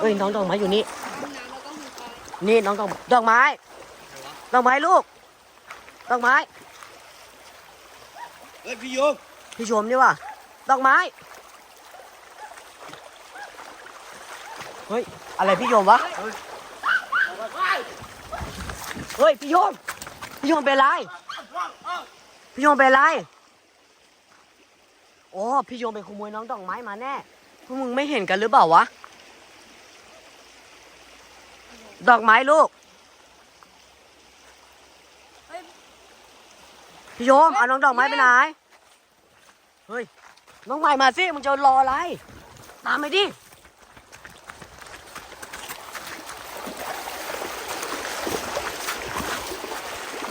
เอ้ยน้องดอกไม้อยู่นี่ห้องน้ำแล้วก็ห้องคอยนี่น้องดอกดอกไม้ ดอกไม้ลูก ดอกไม้ เฮ้ยพี่โยม พี่ชมนี่ว่ะดอกไม้ เฮ้ย อะไรพี่โยมวะ เฮ้ยพี่โยม พี่โยมเป็นไร พี่โยมเป็นไร โอ้พี่โยมไปขโมยน้องดอกไม้มาแน่ พวกมึงไม่เห็นกันหรือเปล่าวะ ดอกไม้ลูก พี่โยมเอาน้องดอกไม้ไปไหน เฮ้ย น้องใหม่มาสิ มึงจะรออะไร ตามไปดิ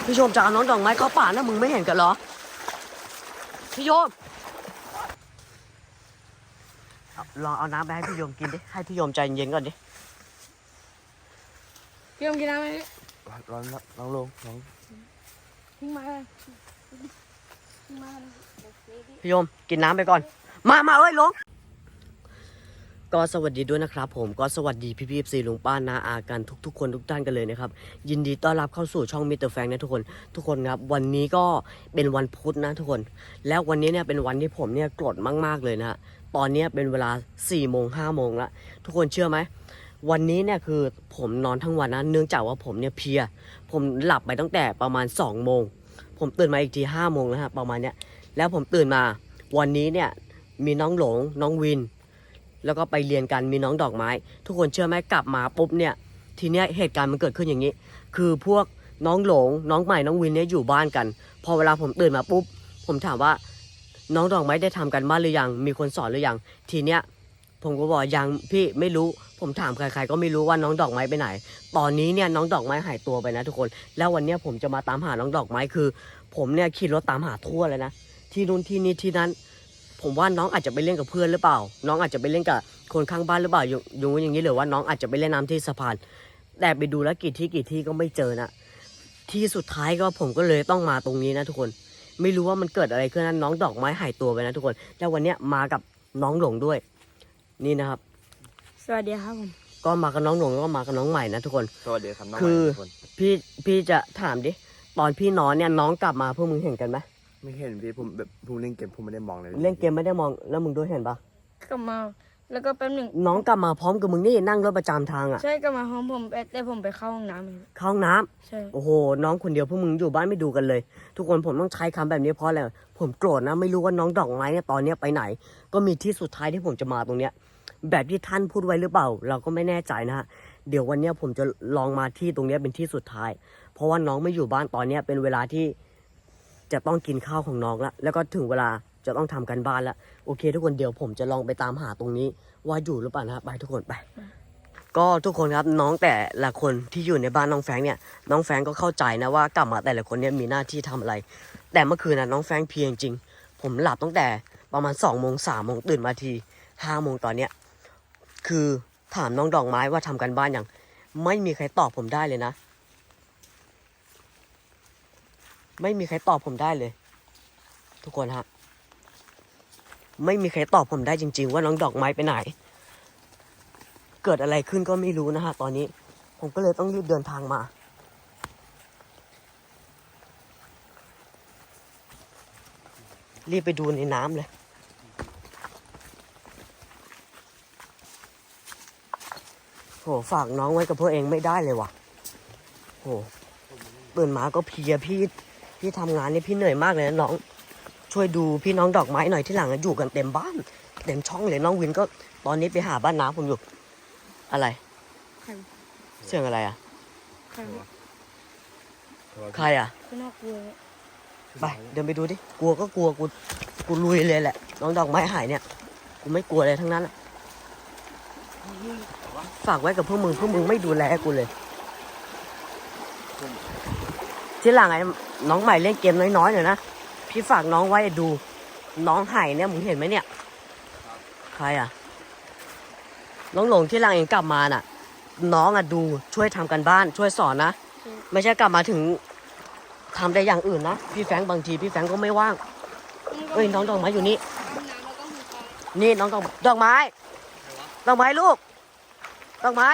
พี่โยมจะเอาน้องดอกไม้เข้าป่านะมึงไม่เห็นกันเหรอ พี่โยมลองเอาน้ำไปให้พี่โยมกินดิ ให้พี่โยมใจเย็นก่อนดิ พี่ยมกินน้ำไหมร้อนร้อนลงร้อนทิ้งมาทิ้งมาพี่โยมกินน้ำไปก่อน มามาเอ้ยลงก็สวัสดีด้วยนะครับผมก็สวัสดีพี่พี่ซีลุงป้านาอากันทุก ๆ คนทุกท่านกันเลยนะครับ ยินดีต้อนรับเข้าสู่ช่องมิเตอร์แฟงนะทุกคน ทุกคนครับ วันนี้ก็เป็นวันพุธนะทุกคน แล้ววันนี้เนี่ยเป็นวันที่ผมเนี่ยโกรธมาก ๆ เลยนะฮะตอนเนี้ยเป็นเวลา4ี่โมงห้าโมงละทุกคนเชื่อไหม วันนี้เนี่ยคือผมนอนทั้งวันนะเนื่องจากว่าผมเนี่ยเพลีย ผมหลับไปตั้งแต่ประมาณ2องโมง ผมตื่นมาอีกทีห้าโมงแล้วฮะประมาณเนี้ยแล้วผมตื่นมา วันนี้เนี่ยมีน้องหลงน้องวิน แล้วก็ไปเรียนกันมีน้องดอกไม้ ทุกคนเชื่อไหมกลับมาปุ๊บเนี่ยทีเนี้ยเหตุการณ์มันเกิดขึ้นอย่างนี้ คือพวกน้องหลงน้องใหม่น้องวินเนี่ยอยู่บ้านกัน พอเวลาผมตื่นมาปุ๊บผมถามว่าน้องดอกไม้ได้ทำกันบ้านหรือยัง มีคนสอนหรือยัง ทีเนี้ยผมก็บอกยังพี่ไม่รู้ ผมถามใครๆก็ไม่รู้ว่าน้องดอกไม้ไปไหน ตอนนี้เนี่ยน้องดอกไม้หายตัวไปนะทุกคน แล้ววันเนี้ยผมจะมาตามหาน้องดอกไม้คือ ผมเนี่ยขี่รถตามหาทั่วเลยนะ ที่นู่นที่นี่ที่นั้น ผมว่าน้องอาจจะไปเล่นกับเพื่อนหรือเปล่า น้องอาจจะไปเล่นกับคนข้างบ้านหรือเปล่าอยู่อยู่อย่างนี้หรือว่าน้องอาจจะไปเล่นน้ำที่สะพาน แต่ไปดูแล้วกี่ที่กี่ที่ก็ไม่เจอนะ ที่สุดท้ายก็ผมก็เลยต้องมาตรงนี้นะทุกคน ไม่รู้ว่ามันเกิดอะไรขึ้นนะน้องดอกไม้หายตัวไปนะทุกคน แล้ววันเนี้ยมากับน้องหลงด้วย นี่นะครับ สวัสดีครับผมก็มากับน้องหลงแล้วก็มากับน้องใหม่นะทุกคน สวัสดีครับน้องคือใหม่ทุกคนพี่พี่จะถามดิตอนพี่นอนเนี่ยน้องกลับมาพวกมึงเห็นกันไหมไม่เห็นพี่ผมแบบผมเล่นเกมผมไม่ได้มองเลยเล่นเกมไม่ได้มองแล้วมึงด้วยเห็นปะกลับมาแล้วก็แป๊บหนึ่งน้องกลับมาพร้อมกับมึงนี่นั่งรถประจำทางอะใช่กลับมาห้องผมแต่แต่ผมไปเข้าห้องน้ำเองเข้าห้องน้ำ ใช่โอ้โห น้องคนเดียวพวกมึงอยู่บ้านไม่ดูกันเลย ทุกคนผมต้องใช้คำแบบนี้เพราะอะไรผมโกรธนะ ไม่รู้ว่าน้องดอกไม้เนี่ยตอนเนี้ยไปไหน ก็มีที่สุดท้ายที่ผมจะมาตรงเนี้ย แบบที่ท่านพูดไว้หรือเปล่า เราก็ไม่แน่ใจนะฮะเดี๋ยววันนี้ผมจะลองมาที่ตรงนี้เป็นที่สุดท้าย เพราะว่าน้องไม่อยู่บ้านตอนนี้เป็นเวลาที่จะต้องกินข้าวของน้องละแล้วก็ถึงเวลาจะต้องทำกันบ้านละโอเค ทุกคนเดี๋ยวผมจะลองไปตามหาตรงนี้ ว่าอยู่หรือเปล่านะครับไปทุกคนไป ก็ทุกคนครับน้องแต่ละคนที่อยู่ในบ้านน้องแฟงเนี่ย น้องแฟงก็เข้าใจนะว่ากลับมาแต่ละคนเนี่ยมีหน้าที่ทำอะไร แต่เมื่อคืนนะน้องแฟงเพียงจริง ผมหลับตั้งแต่ประมาณสองโมงสามโมงตื่นมาทีห้าโมงตอนเนี้ย คือถามน้องดอกไม้ว่าทำกันบ้านอย่างไม่มีใครตอบผมได้เลยนะ ไม่มีใครตอบผมได้เลย ทุกคนฮะ ไม่มีใครตอบผมได้จริง ๆ ว่าน้องดอกไม้ไปไหน เกิดอะไรขึ้นก็ไม่รู้นะฮะตอนนี้ ผมก็เลยต้องรีบเดินทางมารีบไปดูในน้ำเลย โหฝากน้องไว้กับพวกเองไม่ได้เลยว่ะโหตื่นมาก็เพลียพี่พี่ทำงานนี่พี่เหนื่อยมากเลยนะน้อง ช่วยดูพี่น้องดอกไม้หน่อยที่หลังอะอยู่กันเต็มบ้านเต็มช่องเลยน้องวินก็ตอนนี้ไปหาบ้านน้าผมอยู่ อะไรใครเสียงอะไรอะใครใครอะก็น่ากลัวไปเดินไปดูดิกลัวก็กลัวกูกูลุยเลยแหละน้องดอกไม้หายเนี่ยกูไม่กลัวอะไรทั้งนั้นอะ ฝากไว้กับพวกมึงพวกมึงไม่ดูแลกูเลย ที่หลังไอ้น้องใหม่เล่นเกมน้อยๆหน่อยนะพี่ฝากน้องไว้ดู น้องหายเนี่ยมึงเห็นไหมเนี่ยใครอะน้องหลงที่หลังเองกลับมาน่ะ น้องอะดูช่วยทำกันบ้าน ช่วยสอนนะไม่ใช่กลับมาถึงทำได้อย่างอื่นนะพี่แฟงบางทีพี่แฟงก็ไม่ว่างเอ้ยน้องดอกไม้อยู่นี่นี่น้องดอกดอกไม้ดอกไม้ลูก ดดอกไม้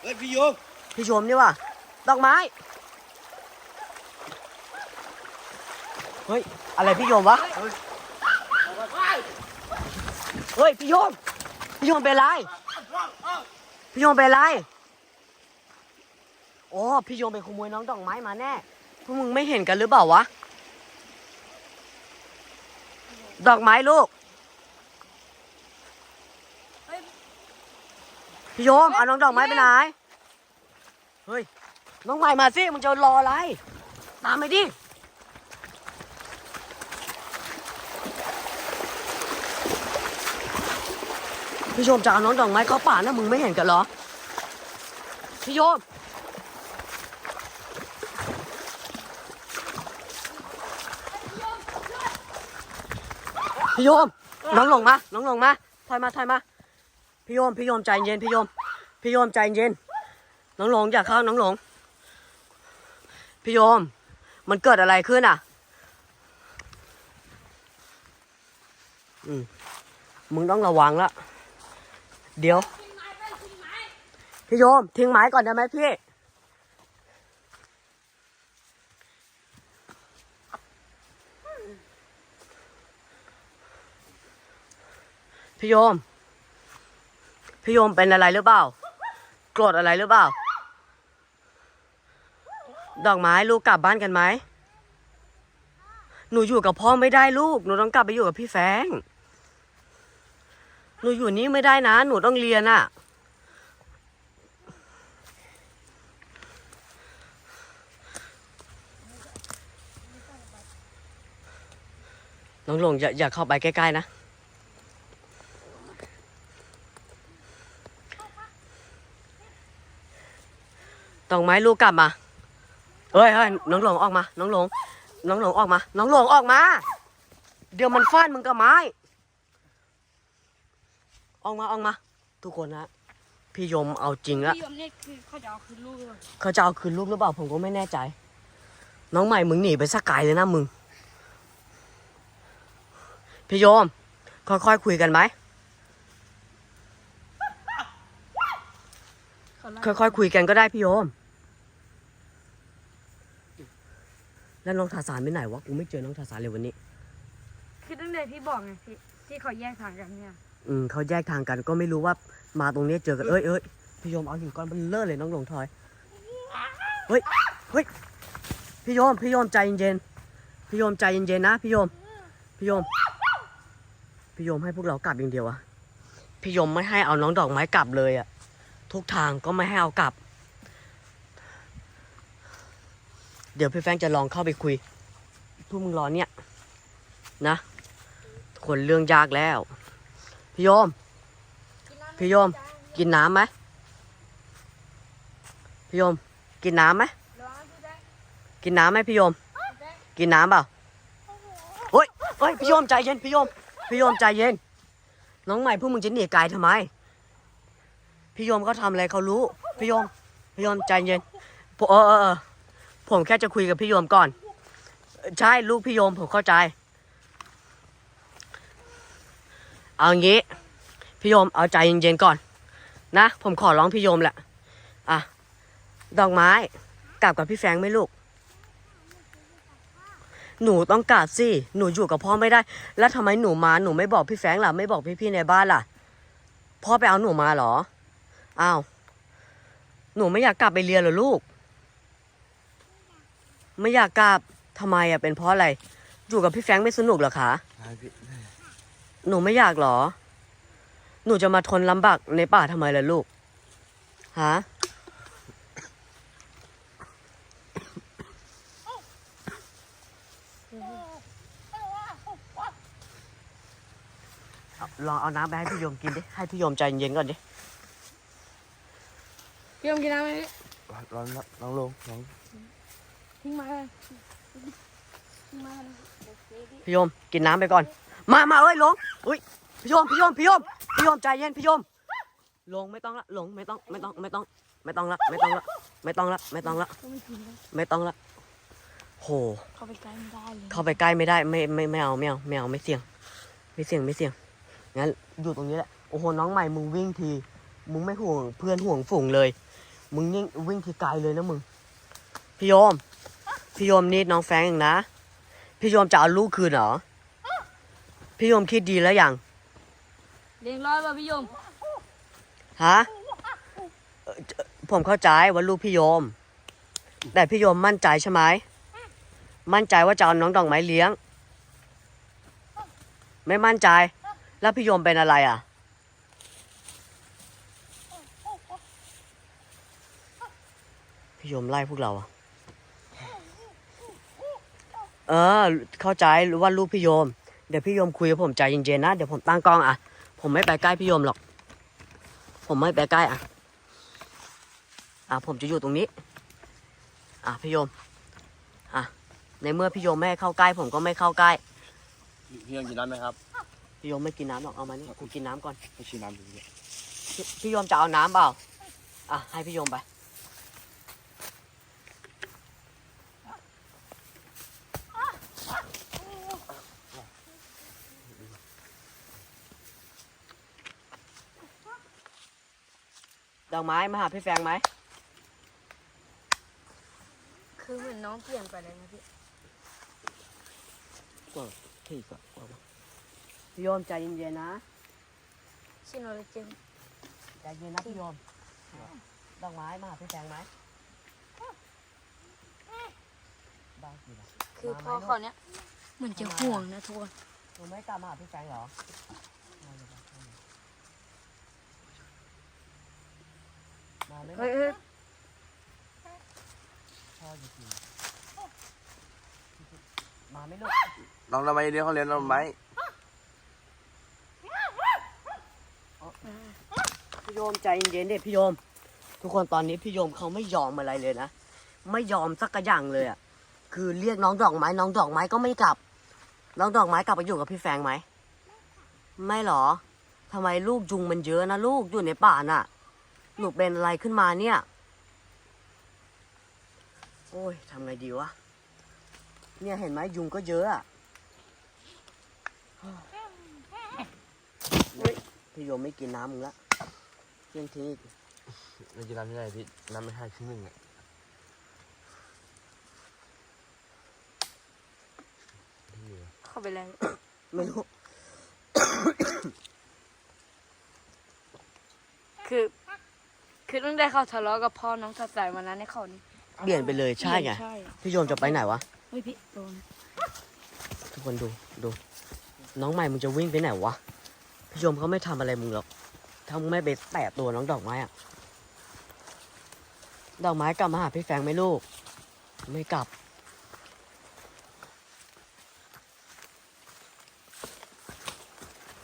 เฮ้ยพี่โยงพี่ชมนี่ว่ะดอกไม้ เฮ้ย อะไรพี่โยมวะ เฮ้ย พี่โยม พี่โยมเป็นไร พี่โยมเป็นไร โอ้พี่โยมไปขโมยน้องดอกไม้มาแน่ พวกมึงไม่เห็นกันหรือเปล่าวะ ดอกไม้ลูก พี่โยมเอาน้องดอกไม้ไปไหน เฮ้ย น้องใหม่มาสิมึงจะรออะไร ตามไปดิ พี่โยมจะเอาน้องดอกไม้เข้าป่านะมึงไม่เห็นกันเหรอ พี่โยม พี่โยม น้องลงมา น้องลงมา ถอยมา ถอยมา พี่โยมพี่โยมใจเย็นพี่โยมพี่โยมใจเย็นน้องหลงอย่าเข้าน้องหลงพี่โยม มันเกิดอะไรขึ้นอะ อืมมึงต้องระวังละเดี๋ยว พี่โยม ทิ้งไม้ก่อนได้ไหมพี่ พี่โยม พี่โยมเป็นอะไรหรือเปล่า โกรธอะไรหรือเปล่า ดอกไม้ลูกกลับบ้านกันไหม หนูอยู่กับพ่อไม่ได้ลูก หนูต้องกลับไปอยู่กับพี่แฟง หนูอยู่นี่ไม่ได้นะ หนูต้องเรียนอะน้องหลงอย่าอย่าเข้าไปใกล้ๆนะ ดอกไม้ลูกกลับมาเฮ้ยเฮ้ยน้องหลงออกมา น้องหลง น้องหลงออกมา น้องหลงออกมา เดี๋ยวมันฟาดมึงกับไม้ ออกมาออกมา ทุกคนนะพี่ยมเอาจริงละพี่ยมนี่คือเขาจะเอาคืนลูกเลยเขาจะเอาคืนลูกหรือเปล่าผมก็ไม่แน่ใจ น้องใหม่มึงหนีไปสักไกลเลยนะมึง พี่โยมค่อยๆคุยกันไหมเขาไล่ค่อยๆคุยกันก็ได้พี่โยม แล้วน้องทาสานไปไหนวะกูไม่เจอน้องทาสานเลยวันนี้ คือตั้งแต่พี่บอกไงพี่ที่เขาแยกทางกันเนี่ย อืมเขาแยกทางกันก็ไม่รู้ว่ามาตรงนี้เจอกันเอ้ยเอ้ยพี่โยมเอาหินก้อนเบลเลอร์เลยน้องหลงทอยเฮ้ยเฮ้ยพี่โยมพี่โยมใจเย็นๆพี่โยมใจเย็นๆนะพี่โยมพี่โยมพี่โยมให้พวกเรากลับอย่างเดียวอะพี่โยมไม่ให้เอาน้องดอกไม้กลับเลยอะทุกทางก็ไม่ให้เอากลับ เดี๋ยวพี่แฟงจะลองเข้าไปคุยพวกมึงรอเนี่ย นะ คนเรื่องยากแล้ว พี่โยม พี่โยม กินน้ำไหมพี่โยม กินน้ำไหมกินน้ำไหมพี่โยม กินน้ำเปล่าเฮ้ยเฮ้ยพี่โยมใจเย็นพี่โยม พี่โยมใจเย็น น้องใหม่พวกมึงจะหนีไกลทำไม พี่โยมเขาทำอะไรเขารู้ พี่โยม พี่โยมใจเย็นเออเออ ผมแค่จะคุยกับพี่โยมก่อน ใช่ลูกพี่โยมผมเข้าใจ เอางี้ พี่โยมเอาใจเย็นๆก่อน นะ ผมขอร้องพี่โยมแหละ อะ ดอกไม้กลับกับพี่แฟงไหมลูก หนูต้องกลับสิ หนูอยู่กับพ่อไม่ได้ แล้วทำไมหนูมา หนูไม่บอกพี่แฟงล่ะ ไม่บอกพี่ๆในบ้านล่ะ พ่อไปเอาหนูมาเหรอ อ้าว หนูไม่อยากกลับไปเรียนเหรอลูก ไม่อยากกลับทำไมอะเป็นเพราะอะไร อยู่กับพี่แฟรงค์ไม่สนุกเหรอคะ ใช่พี่หนูไม่อยากเหรอ หนูจะมาทนลำบากในป่าทำไมล่ะลูก ฮะเอาลองเอาน้ำไปให้พี่โยมกินดิ ให้พี่โยมใจเย็นก่อนดิ พี่ยมกินน้ำไหมร้อนน้องลงน้อง ทิ้งไม้เลยทิ้งไม้เลยพี่โยมกินน้ำไปก่อน มามาเอ้ยหลงอุ้ยพี่โยมพี่โยมพี่โยมพี่โยมใจเย็นพี่โยมหลงไม่ต้องละหลงไม่ต้องไม่ต้องไม่ต้อง ไม่ต้องละไม่ต้องละไม่ต้องละไม่ต้องละก็ไม่กินแล้วไม่ต้องละโหเขาไปใกล้ไม่ได้เลยเข้าไปใกล้ไม่ได้ไม่ไม่ไม่เอาไม่เอาไม่เอาไม่เสี่ยง ไม่เสี่ยงไม่เสี่ยงงั้นอยู่ตรงนี้แหละโอ้โหน้องใหม่มึงวิ่งทีมึงไม่ห่วงเพื่อนห่วงฝูงเลย มึงยิ่งวิ่งทีไกลเลยนะมึงพี่โยม พี่โยมนี่น้องแฟรงค์เองนะ พี่โยมจะเอาลูกคืนเหรอ พี่โยมคิดดีแล้วยังเลี้ยงร้อยป่ะพี่โยม ฮะเอ่อเอ่อผมเข้าใจว่าลูกพี่โยม แต่พี่โยมมั่นใจใช่ไหม มั่นใจว่าจะเอาน้องดอกไม้เลี้ยง ไม่มั่นใจ แล้วพี่โยมเป็นอะไรอะพี่โยมไล่พวกเราอะ เออ เข้าใจว่าลูกพี่โยม เดี๋ยวพี่โยมคุยกับผมใจเย็นๆนะ เดี๋ยวผมตั้งกล้องอะ ผมไม่ไปใกล้พี่โยมหรอก ผมไม่ไปใกล้อะ อะผมจะอยู่ตรงนี้ อะพี่โยม อะ ในเมื่อพี่โยมไม่ให้เข้าใกล้ ผมก็ไม่เข้าใกล้ พี่ยังกินน้ำไหมครับ พี่โยมไม่กินน้ำหรอก เอามานี่กูกินน้ำก่อน ไม่ชิมน้ำดูดิพี่พี่โยมจะเอาน้ำเปล่า อะให้พี่โยมไป ดอกไม้มาหาพี่แฟงไหม คือเหมือนน้องเปลี่ยนไปเลยนะพี่ที่ก็พี่โยมใจเย็นๆนะ ชิโนเลยเจมใจเย็นนะพี่โยม ดอกไม้มาหาพี่แฟงไหมบ้ากี่ละคือพ่อเขาเนี้ยเหมือนจะห่วงนะทุกคนหนูไม่กลับมาหาพี่แฟงเหรอ มาไหมเฮ้ยเฮ้ยพ่อจะกินมาไหม่ลูกน้องทำไมเลี้ยงเขาเลี้ยงน้องไม้พี่โยมใจเย็นๆเด็พี่โยม ทุกคนตอนนี้พี่โยมเขาไม่ยอมอะไรเลยนะ ไม่ยอมสักกระอย่างเลยอะ คือเรียกน้องดอกไม้ น้องดอกไม้ก็ไม่กลับ น้องดอกไม้กลับไปอยู่กับพี่แฟงไหม ไม่หรอทำไมลูกยุงมันเยอะนะลูกอยู่ในป่าน่ะ หนูเป็นอะไรขึ้นมาเนี่ย โอ้ยทำไงดีวะ เนี่ยเห็นไหมยุงก็เยอะอะเฮ้ยพี่โยมไม่กินน้ำมึงละเที่ยงทิ้งอีกไม่กินน้ำไม่ได้พี่น้ำไม่ให้ครึ่งหนึ่งอะพี่เหรอเข้าไปเลยไม่รู้ คือ คือตั้งแต่เขาทะเลาะกับพ่อน้องทัดสายวันนั้นในเขานี่เปลี่ยนไปเลยใช่ไง ใช่พี่โยมจะไปไหนวะ เฮ้ยพี่โดนทุกคนดูดู น้องใหม่มึงจะวิ่งไปไหนวะ พี่โยมเขาไม่ทำอะไรมึงหรอกถ้ามึงไม่ไปแตะตัวน้องดอกไม้อะดอกไม้กลับมาหาพี่แฟงไหมลูก ไม่กลับ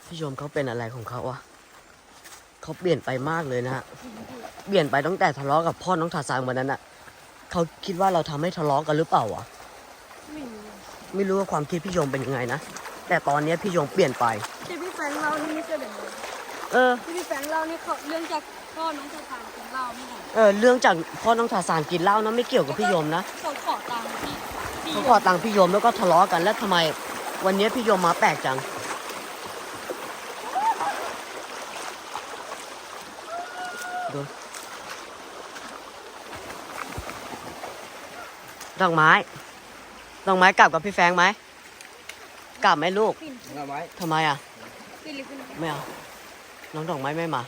พี่โยมเขาเป็นอะไรของเขาวะ เขาเปลี่ยนไปมากเลยนะฮะ เปลี่ยนไปตั้งแต่ทะเลาะกับพ่อน้องทาซานวันนั้นอะเขาคิดว่าเราทำให้ทะเลาะกันหรือเปล่าวะไม่รู้ไม่รู้ว่าความคิดพี่โยมเป็นยังไงนะ แต่ตอนนี้พี่โยมเปลี่ยนไปที่พี่แฟนเรานี่ไม่ใช่แบบนี้เออที่พี่แฟนเรานี่เขาเรื่องจากพ่อน้องทัดสายกินเหล้าไม่ใช่เออเรื่องจากพ่อน้องทาสานกินเหล้านะไม่เกี่ยวกับพี่โยมนะเขาขอตังค์พี่พี่เขาขอตังค์พี่โยมแล้วก็ทะเลาะกันแล้วทำไม วันนี้พี่โยมมาแปลกจัง ดอกไม้ดอกไม้กลับกับพี่แฟงไหมกลับไหมลูกปิ่นน้ำไม้ทำไมอะ ปิ่นหรือปิ่นไม่เอาน้องดอกไม้ไม่มา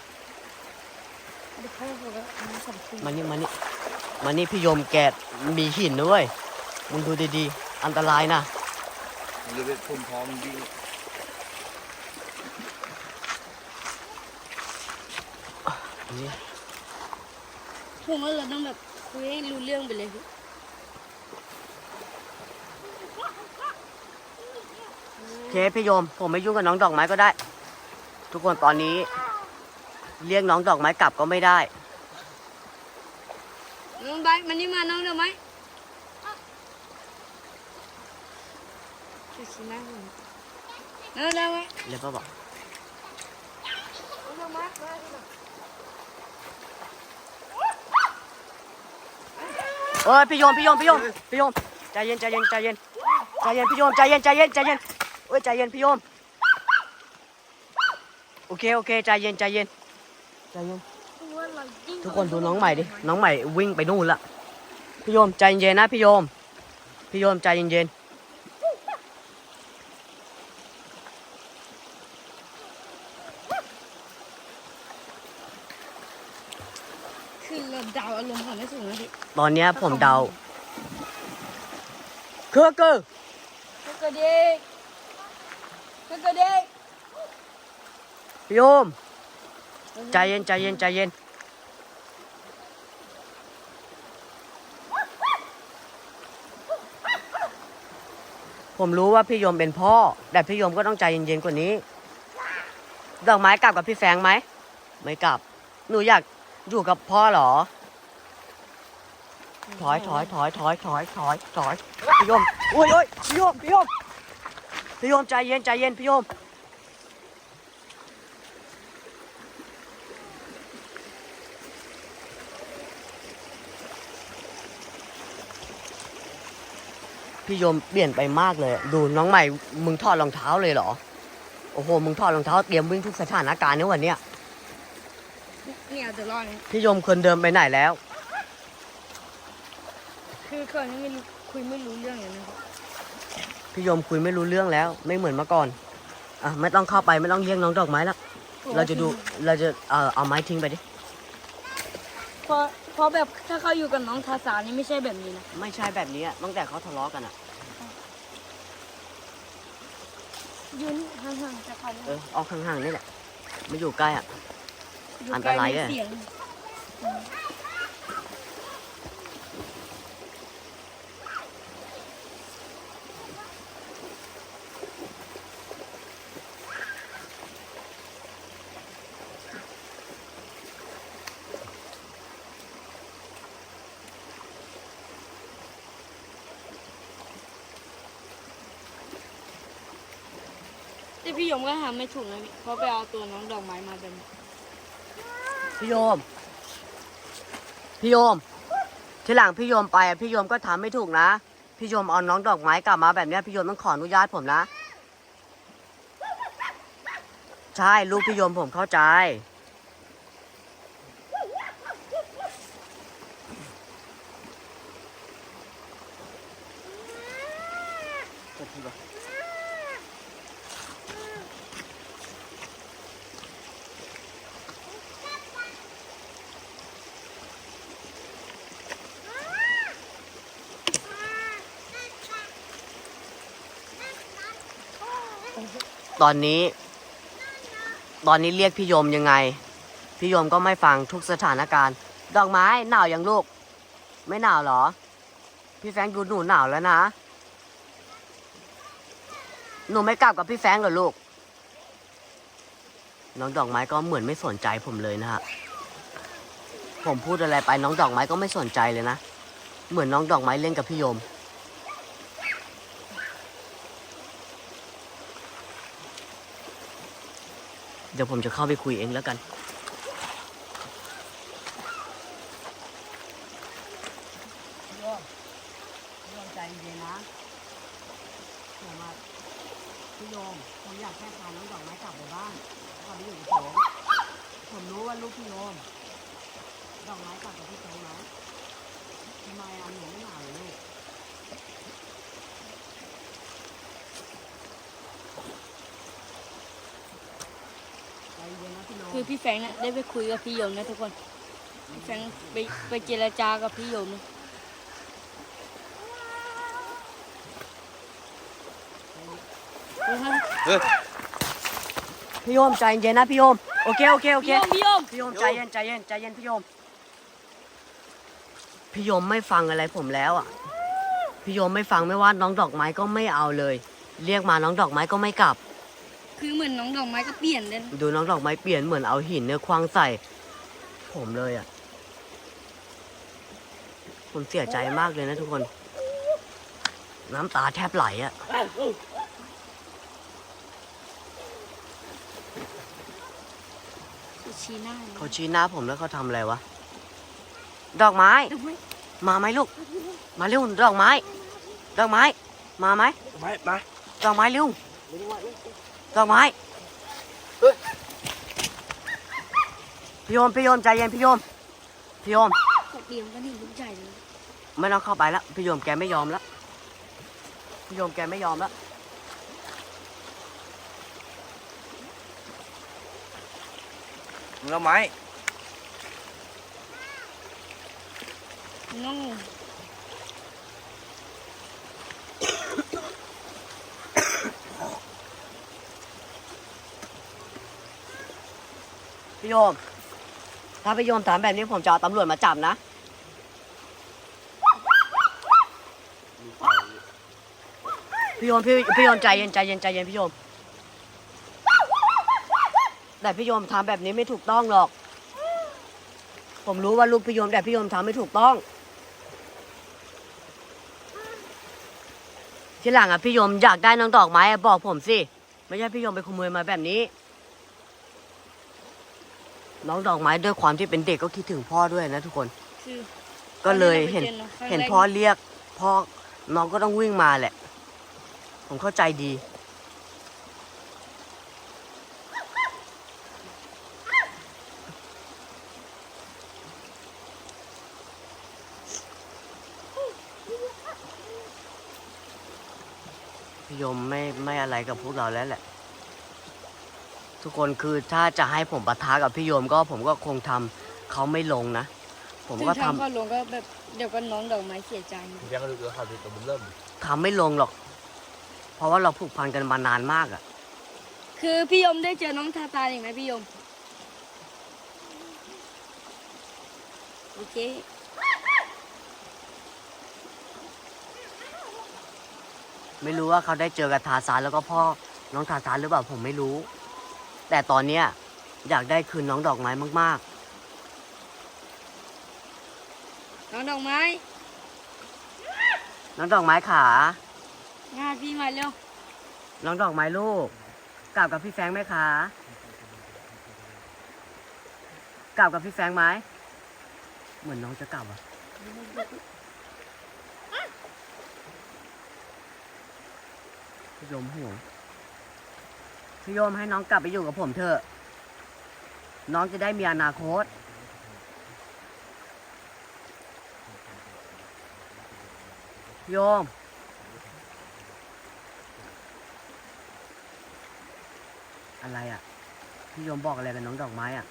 เดี๋ยวพ่อเขาก็อันนี้สำคัญมานี่มานี่มานี่พี่โยมแกะมีหินด้วยมึงดูดีๆ อันตรายนะ มันจะเป็นพุ่มพร้อมวิ่งนี่ ผมว่าเราต้องแบบคุยให้รู้เรื่องไปเลยพี่ โอ เคพี่โยม ผมไม่ยุ่งกับน้องดอกไม้ก็ได้ ทุกคนตอนนี้ เรียกน้องดอกไม้กลับก็ไม่ได้ น้องใบมันนี่มาน้องเดี๋ยวไหมช่วยชี้หน้าผมน้องเดี๋ยวไหมเรียกก็บอกน้องเดี๋ยวไหมมาดิมาเอ้ยพี่โยมพี่โยมพี่โยมพี่โยมใจเย็นใจเย็นใจเย็นใจเย็นพี่โยมใจเย็นใจเย็นใจเย็น เอ้ยใจเย็นพี่โยม โอเคโอเคใจเย็นใจเย็นใจเย็น ทุกคนดูน้องใหม่ดิ น้องใหม่วิ่งไปนู่นละ พี่โยมใจเย็นๆนะพี่โยม พี่โยมใจเย็นคือเราดาวอารมณ์ของไม่สูงนะพี่ๆตอนเนี้ยผมเดา คือคือกระเด็ก กระเด็กพี่โยม ใจเย็นใจเย็นใจเย็น ผมรู้ว่าพี่โยมเป็นพ่อ แต่พี่โยมก็ต้องใจเย็นๆกว่านี้ ดอกไม้กลับกับพี่แฟรงค์ไหม ไม่กลับ หนูอยากอยู่กับพ่อเหรอ ถอยถอยถอยถอยถอยถอยถอยพี่โยมโอ้ยโอ้ยพี่โยมพี่โยม พี่โยมใจเย็นใจเย็นพี่โยมพี่โยมเปลี่ยนไปมากเลย ดูน้องใหม่ มึงถอดรองเท้าเลยเหรอ โอ้โห มึงถอดรองเท้าเตรียมวิ่งทุกสถานการณ์ในวันเนี้ยเนี่ยจะรอดเนี่ยพี่โยมคนเดิมไปไหนแล้ว คือคนนี้ไม่รู้คุยไม่รู้เรื่องอย่างนั้นครับ พี่โยมคุยไม่รู้เรื่องแล้ว ไม่เหมือนเมื่อก่อนอะไม่ต้องเข้าไปไม่ต้องเยี่ยงน้องดอกไม้แล้วเราจะดูเราจะเอ่อเอาไม้ทิ้งไปดิเพราะเพราะแบบถ้าเขาอยู่กับน้องทาสานี่ไม่ใช่แบบนี้นะไม่ใช่แบบนี้อะตั้งแต่เขาทะเลาะกันอะยืนห่างๆจากเขาเออออกห่างๆนี่แหละไม่อยู่ใกล้อะอยู่อันใกตล้รายมีอะเสีย ก็ทำไม่ถูกนะพี่เพราะไปเอาตัวน้องดอกไม้มาแบบนี้พี่โยม พี่โยม ทีหลังพี่โยมไปอะพี่โยมก็ทำไม่ถูกนะ พี่โยมเอาน้องดอกไม้กลับมาแบบเนี้ยพี่โยมต้องขออนุญาตผมนะ ใช่ลูกพี่โยมผมเข้าใจ ตอนนี้ ตอนนี้เรียกพี่โยมยังไง พี่โยมก็ไม่ฟังทุกสถานการณ์ ดอกไม้หนาวยังลูก ไม่หนาวหรอ พี่แฟงค์ดูหนูหนาวแล้วนะ หนูไม่กลับกับพี่แฟงเหรอลูก น้องดอกไม้ก็เหมือนไม่สนใจผมเลยนะฮะ ผมพูดอะไรไปน้องดอกไม้ก็ไม่สนใจเลยนะ เหมือนน้องดอกไม้เล่นกับพี่โยม เดี๋ยวผมจะเข้าไปคุยเองแล้วกัน พี่โยมพี่โยมใจเย็นนะผมอะพี่โยม ผมอยากแค่พาน้องดอกไม้กลับไปบ้านกลับไปอยู่กับผมผมรู้ว่าลูกพี่โยม ดอกไม้กลับกับพี่โจไหมทำไมอะหนูไม่หนาวเลยลูกใจเย็นนะพี่โยม คือพี่แฟรงค์น่ะได้ไปคุยกับพี่โยมนะทุกคนพี่แฟรงค์ไปไปเจรจากับพี่โยมนะพี่โยมใจเย็นนะพี่โยมโอเคโอเคโอเคพี่โยมพี่โยมพี่โยมใจเย็นใจเย็นใจเย็นพี่โยมพี่โยมไม่ฟังอะไรผมแล้วอะพี่โยมไม่ฟังไม่ว่าน้องดอกไม้ก็ไม่เอาเลย เรียกมาน้องดอกไม้ก็ไม่กลับ คือเหมือนน้องดอกไม้ก็เปลี่ยนเลยนะดูน้องดอกไม้เปลี่ยนเหมือนเอาหินเนี่ยคว้างใส่ ผมเลยอะ ผมเสียใจมากเลยนะทุกคน น้ำตาแทบไหลอะคือชี้หน้าเลยเขาชี้หน้าผมแล้วเขาทำอะไรวะ ดอกไม้ ดอกไม้มาไหมลูก มาเร็วดอกไม้ ดอกไม้ มาไหมไม่มา ดอกไม้เร็ว ดอกไม้พี่โยมพี่โยมใจเย็นพี่โยมพี่โยมกดเดียมก็นี่ลูกใหญ่เลยไม่ต้องเข้าไปแล้วพี่โยมแกไม่ยอมแล้วพี่โยมแกไม่ยอมแล้วมึงเอาไม้น้อง พี่โยม ถ้าพี่โยมถามแบบนี้ผมจะเอาตำรวจมาจับนะ พี่โยมพี่พี่โยมใจเย็นใจเย็นใจเย็นพี่โยม แต่พี่โยมทำแบบนี้ไม่ถูกต้องหรอก ผมรู้ว่าลูกพี่โยมแต่พี่โยมทำไม่ถูกต้อง ทีหลังอะพี่โยมอยากได้น้องดอกไม้อะบอกผมสิ ไม่ใช่พี่โยมไปขโมยมาแบบนี้ น้องดอกไม้ด้วยความที่เป็นเด็กก็คิดถึงพ่อด้วยนะทุกคน คือ ก็เลยเห็นตอราไปจอองครั้งเห็นแรกพ่อเรียกพ่อน้องก็ต้องวิ่งมาแหละ ผมเข้าใจดี พี่ยมไม่ไม่อะไรกับพวกเราแล้วแหละ ทุกคนคือถ้าจะให้ผมปะทะกับพี่โยมก็ผมก็คงทำเขาไม่ลงนะ ผมซึ่งก็ทำทำพ่อลงก็แบบเดี๋ยวก็น้องดอกไม้เสียใจเลี้ยงก็ดูดูข่าวดีตัวบุญเริ่มทำไม่ลงหรอก เพราะว่าเราผูกพันกันมานานมากอะคือพี่ยมได้เจอน้องทาตาอีกไหมพี่ยม โอเค ไม่รู้ว่าเขาได้เจอกับทาซานแล้วก็พ่อน้องทาซานหรือเปล่าผมไม่รู้ แต่ตอนเนี้ยอยากได้คืนน้องดอกไม้มาก น้องดอกไม้ๆ น้องดอกไม้ขา งานพี่มาเร็วน้องดอกไม้ลูกกลับกับพี่แฟรงค์ไหมคะกลับกับพี่แฟรงค์ไหมเหมือนน้องจะกลับอะพี่โยมห่วง พี่โยมให้น้องกลับไปอยู่กับผมเถอะ น้องจะได้มีอนาคต โยม อะไรอะ พี่โยมบอกอะไรกับน้องดอกไม้อะ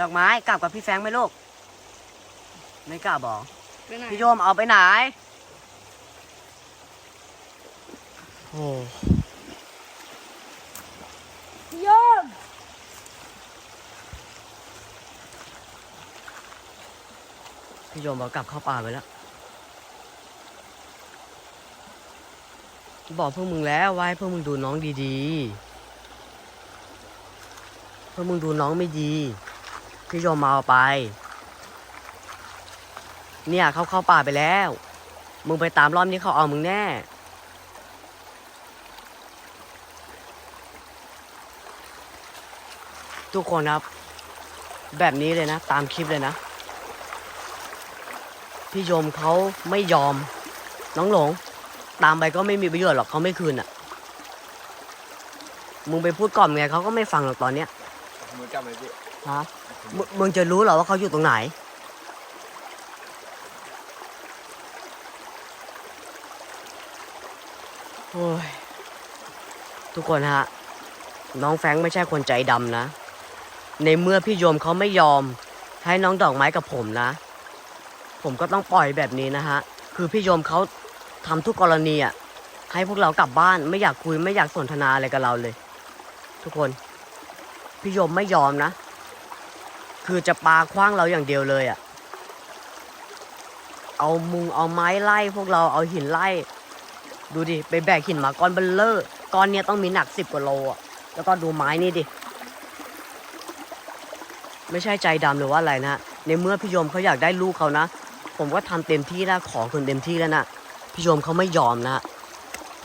ดอกไม้กลับกับพี่แฟรงค์ไหมลูก ไม่กลับหรอไปไหนพี่โยมเอาไปไหน โอ้พี่ยมพี่โยมเอากลับเข้าป่าไปแล้ว บอกพวกมึงแล้วว่าให้พวกมึงดูน้องดีๆพวกมึงดูน้องไม่ดี พี่โยมมาเอาไป เนี่ยเขาเข้าป่าไปแล้ว มึงไปตามรอบนี้เขาเอามึงแน่ ทุกคนครับ แบบนี้เลยนะ ตามคลิปเลยนะ พี่โยมเขาไม่ยอม น้องหลง ตามไปก็ไม่มีประโยชน์หรอกเขาไม่คืนอะ มึงไปพูดกล่อมไงเขาก็ไม่ฟังหรอกตอนเนี้ยมือจับเลยพี่ฮะ มึงมึงจะรู้เหรอว่าเขาอยู่ตรงไหน โอ้ย ทุกคนฮะ น้องแฟรงค์ไม่ใช่คนใจดำนะ ในเมื่อพี่โยมเขาไม่ยอม ให้น้องดอกไม้กับผมนะ ผมก็ต้องปล่อยแบบนี้นะฮะ คือพี่โยมเขาทำทุกกรณีอะ ให้พวกเรากลับบ้านไม่อยากคุยไม่อยากสนทนาอะไรกับเราเลย ทุกคน พี่โยมไม่ยอมนะ คือจะปาคว้างเราอย่างเดียวเลยอะ่ะ เอามุงเอาไม้ไล่พวกเราเอาหินไล่ ดูดิไปแบกหินมาก้อนเบลเลอร์ก้อนเนี้ยต้องมีหนักสิบกว่าโลอะ่ะ แล้วก็ดูไม้นี่ดิ ไม่ใช่ใจดำหรือว่าอะไรนะ ในเมื่อพี่โยมเขาอยากได้ลูกเขานะ ผมก็ทำเต็มที่แล้วขอคืนเต็มที่แล้วนะพี่โยมเขาไม่ยอมนะ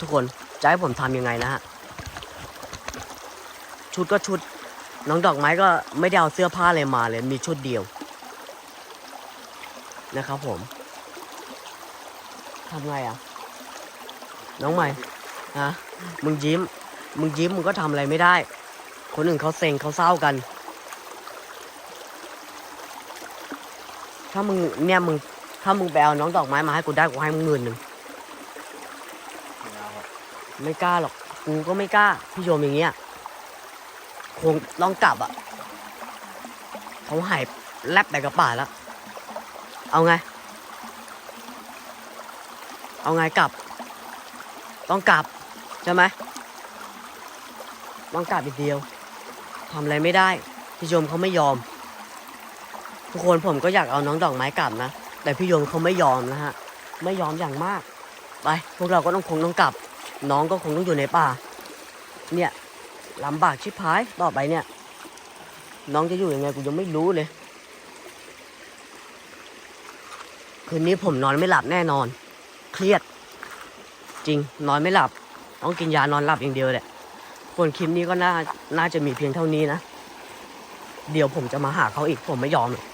ทุกคนจะให้ผมทำยังไงนะฮะชุดก็ชุด น้องดอกไม้ก็ไม่ได้เอาเสื้อผ้าอะไรมาเลยมีชุดเดียว นะครับผมทำไงอะ น้องใหม่ฮะมึงยิ้ม มึงยิ้มมึงก็ทำอะไรไม่ได้ คนอื่นเขาเซ็งเขาเศร้ากัน ถ้ามึงเนี่ยมึงถ้ามึงไปเอาน้องดอกไม้มาให้กูได้กูให้มึงหมื่นหนึ่งไม่เอาครับไม่กล้าหรอกกูก็ไม่กล้าพี่โยมอย่างเงี้ย คงต้องกลับอะเขาหายแลบไปกับป่าแล้ว เอาไง เอาไงกลับ ต้องกลับ ใช่ไหมต้องกลับอีกเดียวทำอะไรไม่ได้ พี่โยมเขาไม่ยอม ทุกคนผมก็อยากเอาน้องดอกไม้กลับนะ แต่พี่โยมเขาไม่ยอมนะฮะ ไม่ยอมอย่างมาก ไป พวกเราก็ต้องคงต้องกลับ น้องก็คงต้องอยู่ในป่า เนี่ย ลำบากชิบหายต่อไปเนี่ย น้องจะอยู่ยังไงกูยังไม่รู้เลย คืนนี้ผมนอนไม่หลับแน่นอน เครียด จริงนอนไม่หลับ ต้องกินยานอนหลับอย่างเดียวแหละคนคลิปนี้ก็น่าน่าจะมีเพียงเท่านี้นะ เดี๋ยวผมจะมาหาเขาอีกผมไม่ยอมหรอก